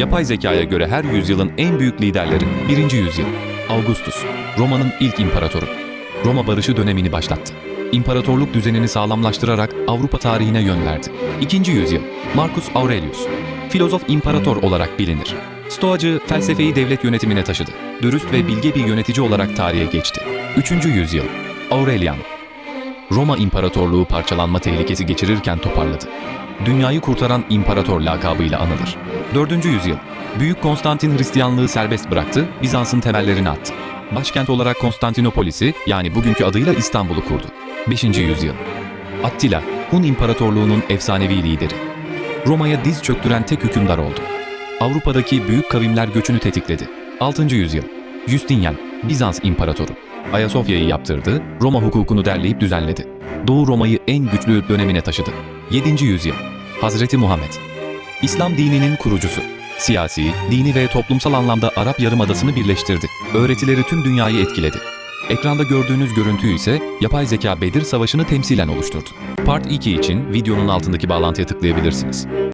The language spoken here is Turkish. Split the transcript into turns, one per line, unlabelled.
Yapay zekaya göre her yüzyılın en büyük liderleri 1. yüzyıl. Augustus, Roma'nın ilk imparatoru. Roma barışı dönemini başlattı. İmparatorluk düzenini sağlamlaştırarak Avrupa tarihine yön verdi. 2. yüzyıl, Marcus Aurelius, filozof imparator olarak bilinir. Stoacı felsefeyi devlet yönetimine taşıdı. Dürüst ve bilge bir yönetici olarak tarihe geçti. 3. yüzyıl, Aurelian, Roma İmparatorluğu parçalanma tehlikesi geçirirken toparladı. Dünyayı kurtaran imparator lakabıyla anılır. 4. yüzyıl, Büyük Konstantin Hristiyanlığı serbest bıraktı, Bizans'ın temellerini attı. Başkent olarak Konstantinopolis'i yani bugünkü adıyla İstanbul'u kurdu. 5. yüzyıl, Attila, Hun İmparatorluğu'nun efsanevi lideri. Roma'ya diz çöktüren tek hükümdar oldu. Avrupa'daki büyük kavimler göçünü tetikledi. 6. yüzyıl, Justinian, Bizans İmparatoru. Ayasofya'yı yaptırdı, Roma hukukunu derleyip düzenledi. Doğu Roma'yı en güçlü dönemine taşıdı. 7. yüzyıl, Hazreti Muhammed. İslam dininin kurucusu. Siyasi, dini ve toplumsal anlamda Arap Yarımadası'nı birleştirdi. Öğretileri tüm dünyayı etkiledi. Ekranda gördüğünüz görüntü ise yapay zeka Bedir Savaşı'nı temsilen oluşturdu. Part 2 için videonun altındaki bağlantıya tıklayabilirsiniz.